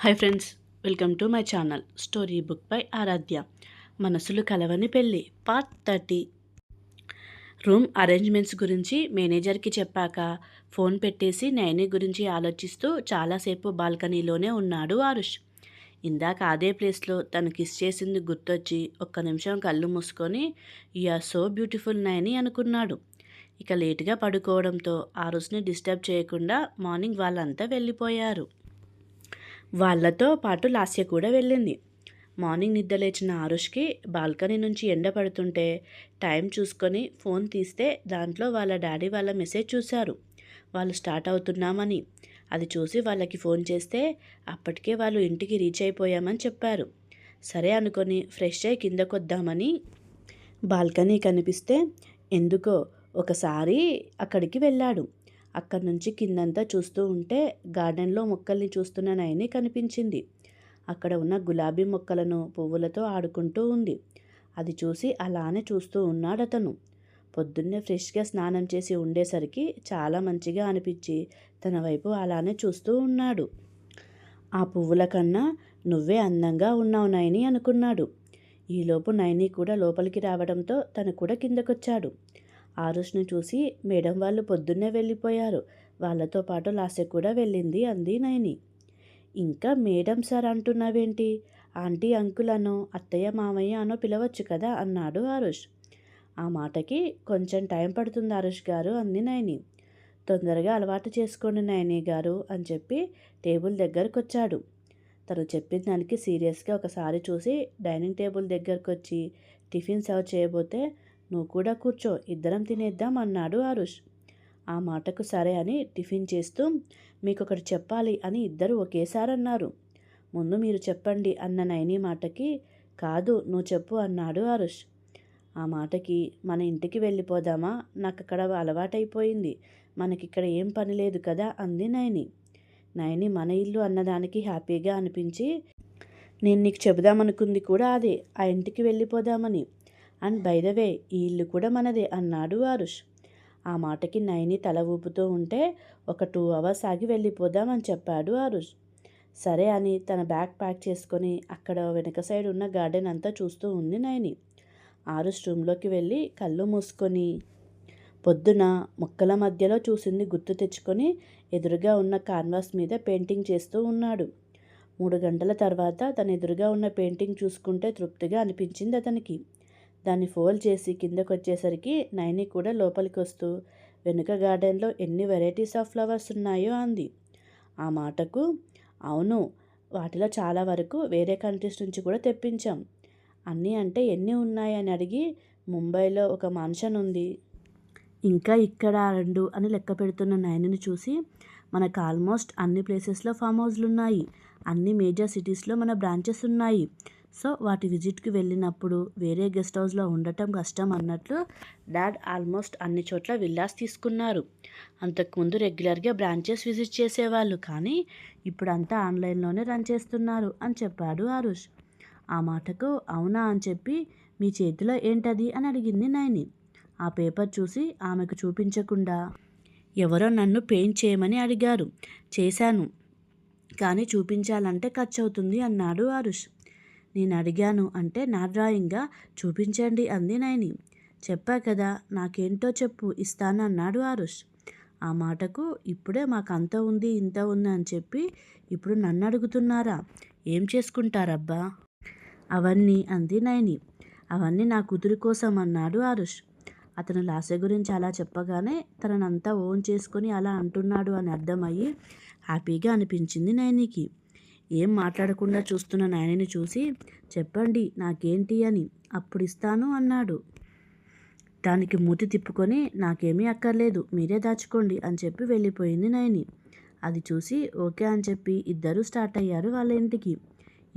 Hi friends welcome to my channel story book by Aaradhya. మనసులు కలవని పెళ్ళి part thirty. Room arrangements గురించి మేనేజర్కి చెప్పాక ఫోన్ పెట్టేసి నయని గురించి ఆలోచిస్తూ చాలాసేపు బాల్కనీలోనే ఉన్నాడు ఆరుష్. ఇందాక అదే ప్లేస్లో తను కిస్ చేసింది గుర్తొచ్చి ఒక్క నిమిషం కళ్ళు మూసుకొని ఆర్ సో బ్యూటిఫుల్ నయని అనుకున్నాడు. ఇక లేటుగా పడుకోవడంతో ఆరుష్ని డిస్టర్బ్ చేయకుండా మార్నింగ్ వాళ్ళంతా వెళ్ళిపోయారు. వాళ్ళతో పాటు లాస్య కూడా వెళ్ళింది. మార్నింగ్ నిద్ర లేచిన ఆరుష్కి బాల్కనీ నుంచి ఎండ పడుతుంటే టైం చూసుకొని ఫోన్ తీస్తే దాంట్లో వాళ్ళ డాడీ వాళ్ళ మెసేజ్ చూశారు. వాళ్ళు స్టార్ట్ అవుతున్నామని. అది చూసి వాళ్ళకి ఫోన్ చేస్తే అప్పటికే వాళ్ళు ఇంటికి రీచ్ అయిపోయామని చెప్పారు. సరే అనుకొని ఫ్రెష్ అయ్యి కిందకొద్దామని బాల్కనీ కనిపిస్తే ఎందుకో ఒకసారి అక్కడికి వెళ్ళాడు. అక్కడి నుంచి కిందంతా చూస్తూ ఉంటే గార్డెన్లో మొక్కల్ని చూస్తున్న నయని కనిపించింది. అక్కడ ఉన్న గులాబీ మొక్కలను పువ్వులతో ఆడుకుంటూ ఉంది. అది చూసి అలానే చూస్తూ ఉన్నాడు అతను పొద్దున్నే ఫ్రెష్గా స్నానం చేసి ఉండేసరికి చాలా మంచిగా అనిపించి తన వైపు అలానే చూస్తూ ఉన్నాడు. ఆ పువ్వుల కన్నా నువ్వే అందంగా ఉన్నావు నయని అనుకున్నాడు. ఈలోపు నయని కూడా లోపలికి రావడంతో తను కూడా కిందకొచ్చాడు. ఆరుష్ను చూసి మేడం వాళ్ళు పొద్దున్నే వెళ్ళిపోయారు. వాళ్ళతో పాటు లాస్య కూడా వెళ్ళింది అంది నయని. ఇంకా మేడం సార్ అంటున్నావేంటి? ఆంటీ అంకుల్ అనో అత్తయ్య మామయ్య అనో పిలవచ్చు కదా అన్నాడు ఆరుష్. ఆ మాటకి కొంచెం టైం పడుతుంది ఆరుష్ గారు అంది నయని. తొందరగా అలవాటు చేసుకోండి నయని గారు అని చెప్పి టేబుల్ దగ్గరకు వచ్చాడు తను చెప్పిన దానికి సీరియస్గా ఒకసారి చూసి డైనింగ్ టేబుల్ దగ్గరకు వచ్చి టిఫిన్ సర్వ్ చేయబోతే నువ్వు కూడా కూర్చో ఇద్దరం తినేద్దాం అన్నాడు ఆరుష్. ఆ మాటకు సరే అని టిఫిన్ చేస్తూ మీకు ఒకటి చెప్పాలి అని ఇద్దరు ఒకేసారి అన్నారు ముందు మీరు చెప్పండి అన్న నైని మాటకి కాదు నువ్వు చెప్పు అన్నాడు ఆరుష్. ఆ మాటకి మన ఇంటికి వెళ్ళిపోదామా? నాకు అక్కడ అలవాటైపోయింది. మనకిక్కడ ఏం పని లేదు కదా అంది నయని. నయని మన ఇల్లు అన్నదానికి హ్యాపీగా అనిపించి నేను నీకు చెబుదామనుకుంది కూడా అదే ఆ ఇంటికి వెళ్ళిపోదామని. అండ్ బై ద వే ఈ ఇల్లు కూడా మనదే అన్నాడు ఆరుష్. ఆ మాటకి నయని తల ఊపుతూ ఉంటే ఒక టూ అవర్స్ ఆగి వెళ్ళిపోదామని చెప్పాడు ఆరుష్. సరే అని తన బ్యాగ్ ప్యాక్ చేసుకొని అక్కడ వెనక సైడ్ ఉన్న గార్డెన్ అంతా చూస్తూ ఉంది నయని. ఆరుష్ రూమ్లోకి వెళ్ళి కళ్ళు మూసుకొని పొద్దున మొక్కల మధ్యలో చూసింది గుర్తు తెచ్చుకొని ఎదురుగా ఉన్న కాన్వాస్ మీద పెయింటింగ్ చేస్తూ ఉన్నాడు. మూడు గంటల తర్వాత తన ఎదురుగా ఉన్న పెయింటింగ్ చూసుకుంటే తృప్తిగా అనిపించింది అతనికి. దాన్ని ఫోల్డ్ చేసి కిందకు వచ్చేసరికి నైని కూడా లోపలికి వస్తూ వెనుక గార్డెన్లో ఎన్ని వెరైటీస్ ఆఫ్ ఫ్లవర్స్ ఉన్నాయో అంది. ఆ మాటకు అవును వాటిలో చాలా వరకు వేరే కంట్రీస్ నుంచి కూడా తెప్పించాం. అన్నీ అంటే ఎన్ని ఉన్నాయని అడిగి ముంబైలో ఒక మన్షన్ ఉంది. ఇంకా ఇక్కడ రెండు అని లెక్క పెడుతున్న నైన్ని చూసి మనకు ఆల్మోస్ట్ అన్ని ప్లేసెస్లో ఫామ్ హౌస్లు ఉన్నాయి. అన్ని మేజర్ సిటీస్లో మన బ్రాంచెస్ ఉన్నాయి. సో వాటి విజిట్కి వెళ్ళినప్పుడు వేరే గెస్ట్ హౌస్లో ఉండటం కష్టం అన్నట్లు డాడ్ ఆల్మోస్ట్ అన్ని చోట్ల విల్లాస్ తీసుకున్నారు. అంతకుముందు రెగ్యులర్గా బ్రాంచెస్ విజిట్ చేసేవాళ్ళు కానీ ఇప్పుడు అంతా ఆన్లైన్లోనే రన్ చేస్తున్నారు అని చెప్పాడు ఆరుష్. ఆ మాటకు అవునా అని చెప్పి మీ చేతిలో ఏంటది అని అడిగింది నైని. ఆ పేపర్ చూసి ఆమెకు చూపించకుండా ఎవరో నన్ను పెయింట్ చేయమని అడిగారు. చేశాను కానీ చూపించాలంటే ఖర్చు అవుతుంది అన్నాడు ఆరుష్. నేను అడిగాను అంటే నా డ్రాయింగ్గా చూపించండి అంది నైని చెప్పా కదా నాకేంటో చెప్పు ఇస్తాను అన్నాడు ఆరుష్. ఆ మాటకు ఇప్పుడే మాకు అంత ఉంది ఇంత ఉంది అని చెప్పి ఇప్పుడు నన్ను అడుగుతున్నారా ఏం చేసుకుంటారబ్బా? అవన్నీ అంది నైని అవన్నీ నా కూతురి కోసం అన్నాడు ఆరుష్. అతను లాస్య గురించి అలా చెప్పగానే తననంతా ఓన్ చేసుకొని అలా అంటున్నాడు అని అర్థమయ్యి హ్యాపీగా అనిపించింది నైనికి ఏం మాట్లాడకుండా చూస్తున్న నాయనని చూసి చెప్పండి నాకేంటి అని. అప్పుడు ఇస్తాను అన్నాడు. దానికి మూతి తిప్పుకొని నాకేమీ అక్కర్లేదు మీరే దాచుకోండి అని చెప్పి వెళ్ళిపోయింది నయని. అది చూసి ఓకే అని చెప్పి ఇద్దరు స్టార్ట్ అయ్యారు వాళ్ళ ఇంటికి.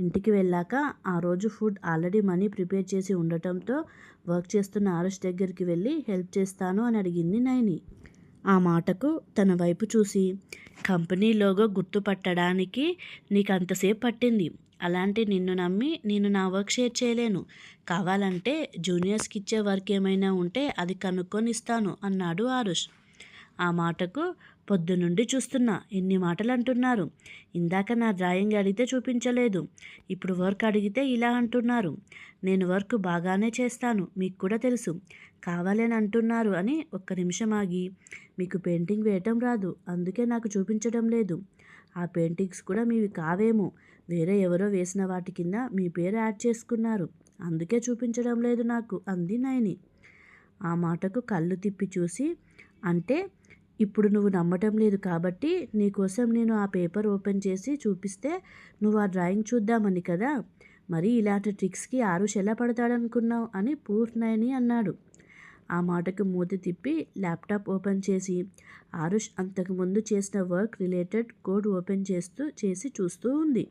ఇంటికి వెళ్ళాక ఆ రోజు ఫుడ్ ఆల్రెడీ మనీ ప్రిపేర్ చేసి ఉండటంతో వర్క్ చేస్తున్న ఆరుష్ దగ్గరికి వెళ్ళి హెల్ప్ చేస్తాను అని అడిగింది నైని ఆ మాటకు తన వైపు చూసి కంపెనీ లోగో గుర్తుపట్టడానికి నీకు అంతసేపు పట్టింది. అలాంటి నిన్ను నమ్మి నేను నా వర్క్ షేర్ చేయలేను. కావాలంటే జూనియర్స్కి ఇచ్చే వర్క్ ఏమైనా ఉంటే అది కనుక్కొని ఇస్తాను అన్నాడు ఆరుష్. ఆ మాటకు పొద్దునుండి చూస్తున్నా ఎన్ని మాటలు అంటున్నారు ఇందాక నా డ్రాయింగ్ అడిగితే చూపించలేదు. ఇప్పుడు వర్క్ అడిగితే ఇలా అంటున్నారు. నేను వర్క్ బాగానే చేస్తాను మీకు కూడా తెలుసు. కావాలని అంటున్నారు అని ఒక్క నిమిషం ఆగి మీకు పెయింటింగ్ వేయటం రాదు అందుకే నాకు చూపించడం లేదు. ఆ పెయింటింగ్స్ కూడా మీవి కావేమో వేరే ఎవరో వేసిన వాటి కింద మీ పేరు యాడ్ చేసుకున్నారు. అందుకే చూపించడం లేదు నాకు అంది నయని. ఆ మాటకు కళ్ళు తిప్పి చూసి అంటే ఇప్పుడు నువ్వు నమ్మటం లేదు కాబట్టి నీకోసం నేను ఆ పేపర్ ఓపెన్ చేసి చూపిస్తే నువ్వు ఆ డ్రాయింగ్ చూద్దామని కదా. మరి ఇలాంటి ట్రిక్స్కి ఆరుష్ ఎలా పడతాడనుకున్నావు? అని పూర్ణయని అన్నాడు. ఆ మాటకు మూతి తిప్పి ల్యాప్టాప్ ఓపెన్ చేసి ఆరుష్ అంతకుముందు చేసిన వర్క్ రిలేటెడ్ కోడ్ ఓపెన్ చేస్తూ చేసి చూస్తూ ఉంది.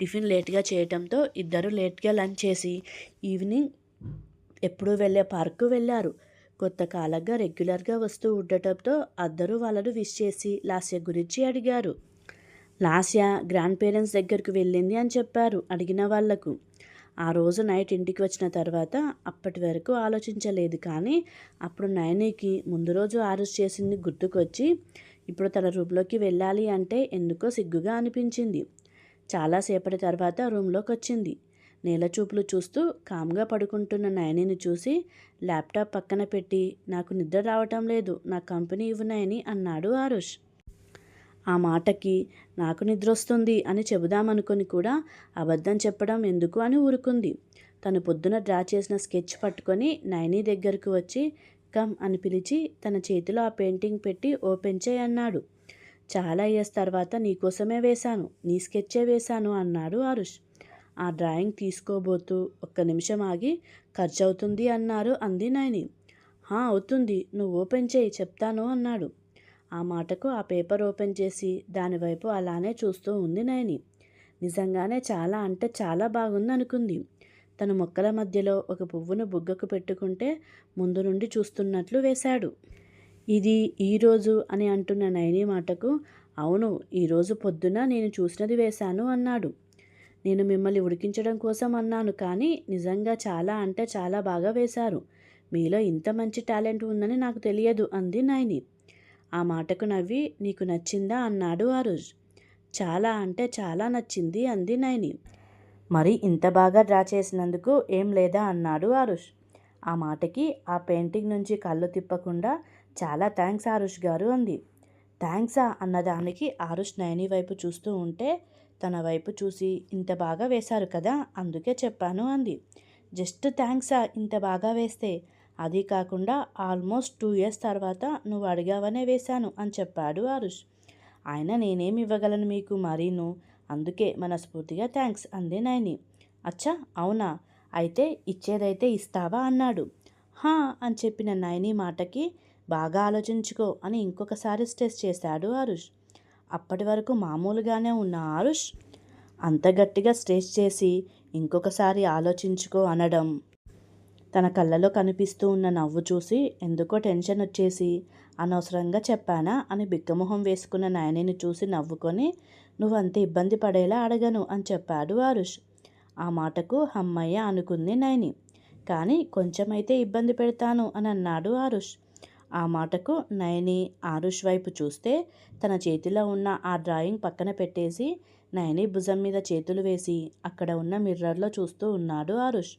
టిఫిన్ లేట్గా చేయటంతో ఇద్దరు లేట్గా లంచ్ చేసి ఈవినింగ్ ఎప్పుడూ వెళ్ళే పార్కు వెళ్ళారు. కొత్త కాలంగా రెగ్యులర్గా వస్తూ ఉండటంతో అందరూ వాళ్ళను విష్ చేసి లాస్య గురించి అడిగారు. లాస్య గ్రాండ్ పేరెంట్స్ దగ్గరకు వెళ్ళింది అని చెప్పారు అడిగిన వాళ్ళకు. ఆ రోజు నైట్ ఇంటికి వచ్చిన తర్వాత అప్పటి వరకు ఆలోచించలేదు కానీ అప్పుడు నయనికి ముందు రోజు ఆరెస్ట్ చేసింది గుర్తుకొచ్చి ఇప్పుడు తన రూమ్లోకి వెళ్ళాలి అంటే ఎందుకో సిగ్గుగా అనిపించింది. చాలాసేపటి తర్వాత రూమ్లోకి వచ్చింది నీలచూపులు చూస్తూ కామ్గా పడుకుంటున్న నయనిని చూసి ల్యాప్టాప్ పక్కన పెట్టి నాకు నిద్ర రావటం లేదు నా కంపెనీ ఇవ్వు నయని అన్నాడు ఆరుష్. ఆ మాటకి నాకు నిద్ర వస్తుంది అని చెబుదామనుకొని కూడా అబద్ధం చెప్పడం ఎందుకు అని ఊరుకుంది. తను పొద్దున డ్రా చేసిన స్కెచ్ పట్టుకొని నయని దగ్గరకు వచ్చి కమ్ అని పిలిచి తన చేతిలో ఆ పెయింటింగ్ పెట్టి ఓపెన్ చేయన్నాడు చాలా ఇయర్స్ తర్వాత నీకోసమే వేశాను నీ స్కెచ్చే వేశాను అన్నాడు ఆరుష్. ఆ డ్రాయింగ్ తీసుకోబోతూ ఒక్క నిమిషం ఆగి ఖర్చు అవుతుంది అన్నారు అంది నయని. హా అవుతుంది. నువ్వు ఓపెన్ చేయి చెప్తాను అన్నాడు. ఆ మాటకు ఆ పేపర్ ఓపెన్ చేసి దానివైపు అలానే చూస్తూ ఉంది నయని. నిజంగానే చాలా అంటే చాలా బాగుంది అనుకుంది తన మొక్కల మధ్యలో ఒక పువ్వును బుగ్గకు పెట్టుకుంటే ముందు నుండి చూస్తున్నట్లు వేశాడు. ఇది ఈరోజు అని అంటున్న నయని మాటకు అవును ఈరోజు పొద్దున నేను చూసినది వేశాను అన్నాడు. నేను మిమ్మల్ని ఉడికించడం కోసం అన్నాను కానీ నిజంగా చాలా అంటే చాలా బాగా వేశారు. మీలో ఇంత మంచి టాలెంట్ ఉందని నాకు తెలియదు అంది నైని. ఆ మాటకు నవ్వి నీకు నచ్చిందా? అన్నాడు ఆ చాలా అంటే చాలా నచ్చింది అంది నైని. మరి ఇంత బాగా డ్రా చేసినందుకు ఏం లేదా? అన్నాడు ఆరుష్ ఆ మాటకి ఆ పెయింటింగ్ నుంచి కళ్ళు తిప్పకుండా చాలా థ్యాంక్స్ ఆరుష్ గారు అంది. థ్యాంక్సా అన్నదానికి ఆరుష్ నయని వైపు చూస్తూ ఉంటే తన వైపు చూసి ఇంత బాగా వేశారు కదా అందుకే చెప్పాను అంది. జస్ట్ థ్యాంక్సా ఇంత బాగా వేస్తే. అది కాకుండా ఆల్మోస్ట్ టూ ఇయర్స్ తర్వాత నువ్వు అడిగావనే వేశాను అని చెప్పాడు ఆరుష్. ఆయన నేనేమి ఇవ్వగలను మీకు మరీను? అందుకే మనస్ఫూర్తిగా థ్యాంక్స్ అంది నయని. అచ్చా అవునా? అయితే ఇచ్చేదైతే ఇస్తావా అన్నాడు. హా అని చెప్పిన నయని మాటకి బాగా ఆలోచించుకో అని ఇంకొకసారి స్ట్రెస్ చేశాడు ఆరుష్. అప్పటి వరకు మామూలుగానే ఉన్న ఆరుష్ అంత గట్టిగా స్ట్రెస్ చేసి ఇంకొకసారి ఆలోచించుకో అనడం. తన కళ్ళలో కనిపిస్తూ ఉన్న నవ్వు చూసి ఎందుకో టెన్షన్ వచ్చేసి అనవసరంగా చెప్పానా అని బిక్కమొహం వేసుకున్న నాయనిని చూసి నవ్వుకొని నువ్వు అంత ఇబ్బంది పడేలా అడగను అని చెప్పాడు ఆరుష్. ఆ మాటకు హమ్మయ్య అనుకుంది నయని. కానీ కొంచెమైతే ఇబ్బంది పెడతాను అని అన్నాడు ఆరుష్. ఆ మాటకు నయని ఆరుష్ వైపు చూస్తే తన చేతిలో ఉన్న ఆ డ్రాయింగ్ పక్కన పెట్టేసి నయని భుజం మీద చేతులు వేసి అక్కడ ఉన్న మిర్రర్లో చూస్తూ ఉన్నాడు ఆరుష్.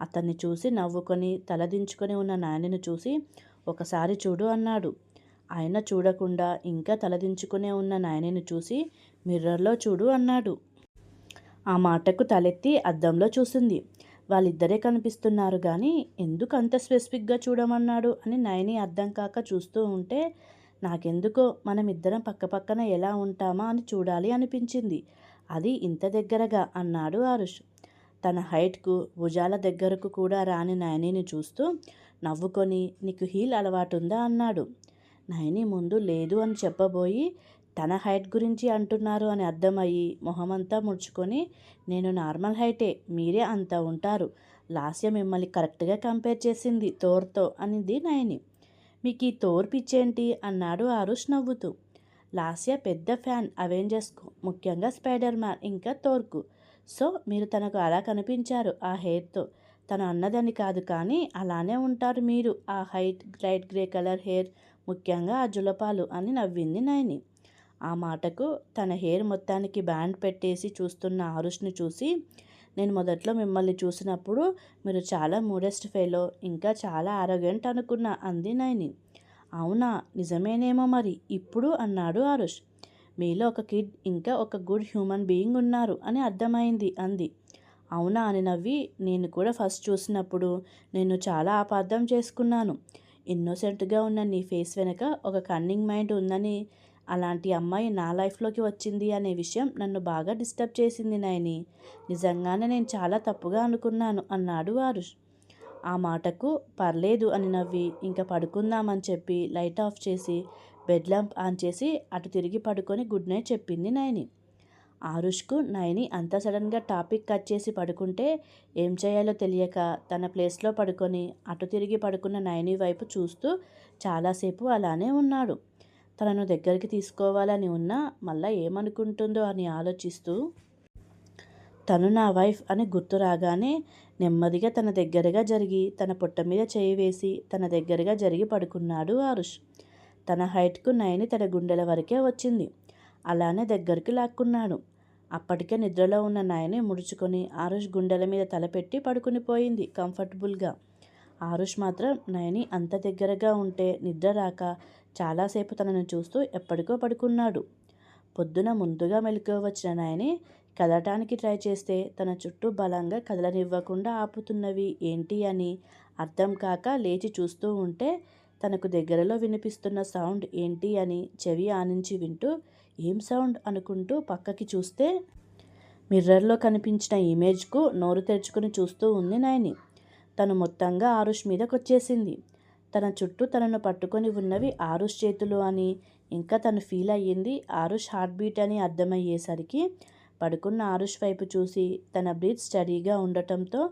అతన్ని చూసి నవ్వుకొని తలదించుకొని ఉన్న నాయనిని చూసి ఒకసారి చూడు అన్నాడు. ఆయన చూడకుండా ఇంకా తలదించుకునే ఉన్న నాయనిని చూసి మిర్రర్లో చూడు అన్నాడు. ఆ మాటకు తలెత్తి అద్దంలో చూసింది. వాళ్ళిద్దరే కనిపిస్తున్నారు కానీ ఎందుకు అంత స్పెసిఫిక్గా చూడమన్నాడు అని నయని అర్థం కాక చూస్తూ ఉంటే నాకెందుకో మనం ఇద్దరం పక్కపక్కన ఎలా ఉంటామా అని చూడాలి అనిపించింది. అది ఇంత దగ్గరగా అన్నాడు ఆరుష్. తన హైట్కు భుజాల దగ్గరకు కూడా రాని నయనిని చూస్తూ నవ్వుకొని నీకు హీల్ అలవాటుందా అన్నాడు. నయని ముందు లేదు అని చెప్పబోయి తన హైట్ గురించి అంటున్నారు అని అర్థమయ్యి మొహమంతా ముడుచుకొని నేను నార్మల్ హైటే మీరే అంత ఉంటారు. లాస్య మిమ్మల్ని కరెక్ట్గా కంపేర్ చేసింది తోర్తో అనింది నయని. మీకు ఈ తోర్ పిచ్చేంటి? అన్నాడు ఆరుష్ నవ్వుతూ. లాస్య పెద్ద ఫ్యాన్ అవెంజర్స్కు ముఖ్యంగా స్పైడర్ మ్యాన్ ఇంకా తోర్కు. సో మీరు తనకు అలా కనిపించారు ఆ హెయిర్తో. తను అన్నదని కాదు కానీ అలానే ఉంటారు మీరు. ఆ height light grey colour hair ముఖ్యంగా ఆ జులపాలు అని నవ్వింది నయని. ఆ మాటకు తన హెయిర్ మొత్తానికి బ్యాండ్ పెట్టేసి చూస్తున్న ఆరుష్ని చూసి నేను మొదట్లో మిమ్మల్ని చూసినప్పుడు మీరు చాలా మూడెస్ట్ ఫెలో ఇంకా చాలా ఆరోగ్యంట్ అనుకున్నా అంది నయని. అవునా నిజమేనేమో మరి ఇప్పుడు అన్నాడు ఆరుష్. మీలో ఒక కిడ్ ఇంకా ఒక గుడ్ హ్యూమన్ బీయింగ్ ఉన్నారు అని అర్థమైంది అంది. అవునా అని నవ్వి నేను కూడా ఫస్ట్ చూసినప్పుడు నేను చాలా అపార్థం చేసుకున్నాను. ఇన్నోసెంట్గా ఉన్న నీ ఫేస్ వెనుక ఒక కన్నింగ్ మైండ్ ఉందని అలాంటి అమ్మాయి నా లైఫ్లోకి వచ్చింది అనే విషయం నన్ను బాగా డిస్టర్బ్ చేసింది నయని నిజంగానే నేను చాలా తప్పుగా అనుకున్నాను అన్నాడు ఆరుష్. ఆ మాటకు పర్లేదు అని నవ్వి ఇంకా పడుకుందామని చెప్పి లైట్ ఆఫ్ చేసి బెడ్ ల్యాంప్ ఆన్ చేసి అటు తిరిగి పడుకొని గుడ్ నైట్ చెప్పింది నయని ఆరుష్కు నయని అంత సడన్గా టాపిక్ కట్ చేసి పడుకుంటే ఏం చేయాలో తెలియక తన ప్లేస్లో పడుకొని అటు తిరిగి పడుకున్న నయని వైపు చూస్తూ చాలాసేపు అలానే ఉన్నాడు. తనను దగ్గరికి తీసుకోవాలని ఉన్నా మళ్ళా ఏమనుకుంటుందో అని ఆలోచిస్తూ తను నా వైఫ్ అని గుర్తు రాగానే నెమ్మదిగా తన దగ్గరగా జరిగి తన పొట్ట మీద చేయి వేసి తన దగ్గరగా జరిగి పడుకున్నాడు ఆరుష్. తన హైట్కు నయని తన గుండెల వరకే వచ్చింది. అలానే దగ్గరికి లాక్కున్నాడు. అప్పటికే నిద్రలో ఉన్న నయని ముడుచుకొని ఆరుష్ గుండెల మీద తలపెట్టి పడుకునిపోయింది కంఫర్టబుల్గా. ఆరుష్ మాత్రం నయని అంత దగ్గరగా ఉంటే నిద్ర రాక చాలాసేపు తనను చూస్తూ ఎప్పటికో పడుకున్నాడు. పొద్దున ముందుగా మెలకువ వచ్చిన నయని కదలటానికి ట్రై చేస్తే తన చుట్టూ బలంగా కదలనివ్వకుండా ఆపుతున్నవి ఏంటి అని అర్థం కాక లేచి చూస్తూ ఉంటే తనకు దగ్గరలో వినిపిస్తున్న సౌండ్ ఏంటి అని చెవి ఆనించి వింటూ ఏం సౌండ్? అనుకుంటూ పక్కకి చూస్తే మిర్రర్లో కనిపించిన ఇమేజ్కు నోరు తెరుచుకుని చూస్తూ ఉంది నయని. తను మొత్తంగా ఆరుష్ మీదకొచ్చేసింది. తన చుట్టూ తనను పట్టుకొని ఉన్నవి ఆరుష్ చేతులు అని ఇంకా తను ఫీల్ అయ్యింది ఆరుష్ హార్ట్ బీట్ అని అర్థమయ్యేసరికి. పడుకున్న ఆరుష్ వైపు చూసి తన బ్రీత్ స్టడీగా ఉండటంతో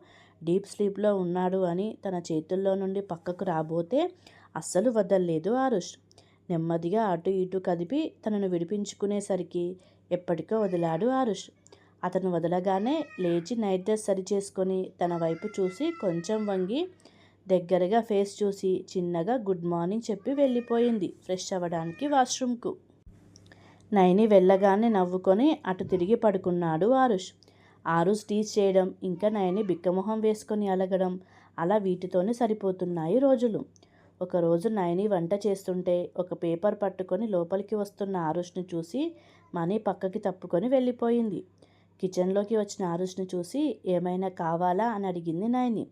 డీప్ స్లీప్లో ఉన్నాడు అని తన చేతుల్లో నుండి పక్కకు రాబోతే అస్సలు వదల్లేదు ఆరుష్. నెమ్మదిగా అటు ఇటు కదిపి తనను విడిపించుకునేసరికి ఎప్పటికో వదిలాడు ఆరుష్. అతను వదలగానే లేచి నైట్ డ్రెస్ సరి చేసుకొని తన వైపు చూసి కొంచెం వంగి దగ్గరగా ఫేస్ చూసి చిన్నగా గుడ్ మార్నింగ్ చెప్పి వెళ్ళిపోయింది ఫ్రెష్ అవ్వడానికి వాష్రూమ్కు. నైని వెళ్ళగానే నవ్వుకొని అటు తిరిగి పడుకున్నాడు ఆరుష్. ఆరుష్ టీచ్ చేయడం ఇంకా నయని బిక్కమొహం వేసుకొని అలగడం అలా వీటితోనే సరిపోతున్నాయి రోజులు. ఒకరోజు నయని వంట చేస్తుంటే ఒక పేపర్ పట్టుకొని లోపలికి వస్తున్న ఆరుష్ని చూసి మనీ పక్కకి తప్పుకొని వెళ్ళిపోయింది. కిచెన్లోకి వచ్చిన ఆరుష్ను చూసి ఏమైనా కావాలా అని అడిగింది నయని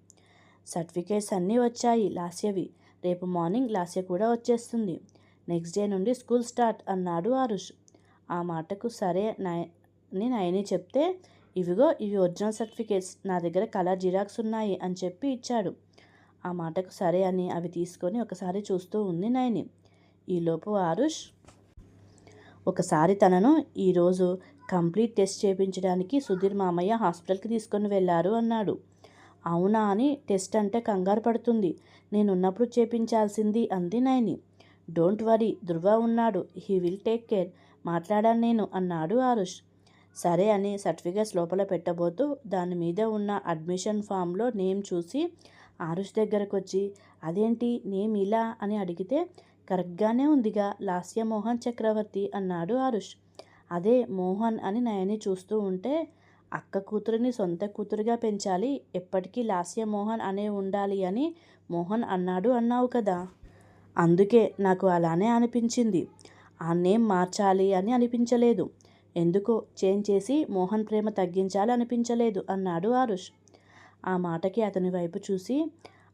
సర్టిఫికేట్స్ అన్నీ వచ్చాయి లాస్యవి. రేపు మార్నింగ్ లాస్య కూడా వచ్చేస్తుంది. నెక్స్ట్ డే నుండి స్కూల్ స్టార్ట్ అన్నాడు ఆరుష్. ఆ మాటకు సరే అని నయని చెప్తే ఇవిగో ఇవి ఒరిజినల్ సర్టిఫికేట్స్ నా దగ్గర కలర్ జిరాక్స్ ఉన్నాయి అని చెప్పి ఇచ్చాడు. ఆ మాటకు సరే అని అవి తీసుకొని ఒకసారి చూస్తూ ఉంది నయని ఈలోపు ఆరుష్ ఒకసారి తనను ఈరోజు కంప్లీట్ టెస్ట్ చేయించడానికి సుధీర్ మామయ్య హాస్పిటల్కి తీసుకొని వెళ్ళారు అన్నాడు. అవునా అని టెస్ట్ అంటే కంగారు పడుతుంది. నేనున్నప్పుడు చేపించాల్సింది అంది నైని డోంట్ వరీ ధృవ ఉన్నాడు. He will take care. మాట్లాడాను నేను అన్నాడు ఆరుష్. సరే అని సర్టిఫికేట్స్ లోపల పెట్టబోతూ దాని మీద ఉన్న అడ్మిషన్ ఫామ్లో నేమ్ చూసి ఆరుష్ దగ్గరకు వచ్చి అదేంటి నేమ్ ఇలా? అని అడిగితే కరెక్ట్గానే ఉందిగా లాస్య మోహన్ చక్రవర్తి అన్నాడు ఆరుష్. అదే మోహన్ అని నయని చూస్తూ ఉంటే అక్క కూతురిని సొంత కూతురుగా పెంచాలి ఎప్పటికీ లాస్య మోహన్ అనే ఉండాలి అని మోహన్ అన్నాడు అన్నావు కదా. అందుకే నాకు అలానే అనిపించింది. ఆ నేమ్ మార్చాలి అని అనిపించలేదు. ఎందుకో చేంజ్ చేసి మోహన్ ప్రేమ తగ్గించాలి అనిపించలేదు అన్నాడు ఆరుష్. ఆ మాటకి అతని వైపు చూసి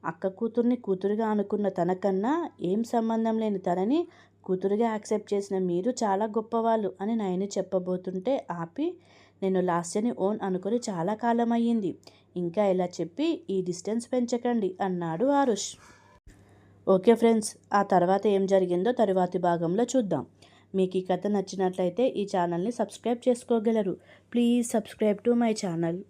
అక్క కూతుర్ని కూతురుగా అనుకున్న తనకన్నా ఏం సంబంధం లేని తనని కూతురుగా యాక్సెప్ట్ చేసిన మీరు చాలా గొప్పవాళ్ళు అని నయని చెప్పబోతుంటే ఆపి నేను లాస్యని ఓన్ అనుకుని చాలా కాలం అయ్యింది ఇంకా ఇలా చెప్పి ఈ డిస్టెన్స్ పెంచకండి అన్నాడు ఆరుష్. ఓకే ఫ్రెండ్స్ ఆ తర్వాత ఏం జరిగిందో తరువాతి భాగంలో చూద్దాం. మీకు ఈ కథ నచ్చినట్లయితే ఈ ఛానల్ని సబ్స్క్రైబ్ చేసుకోగలరు. Please subscribe to my channel.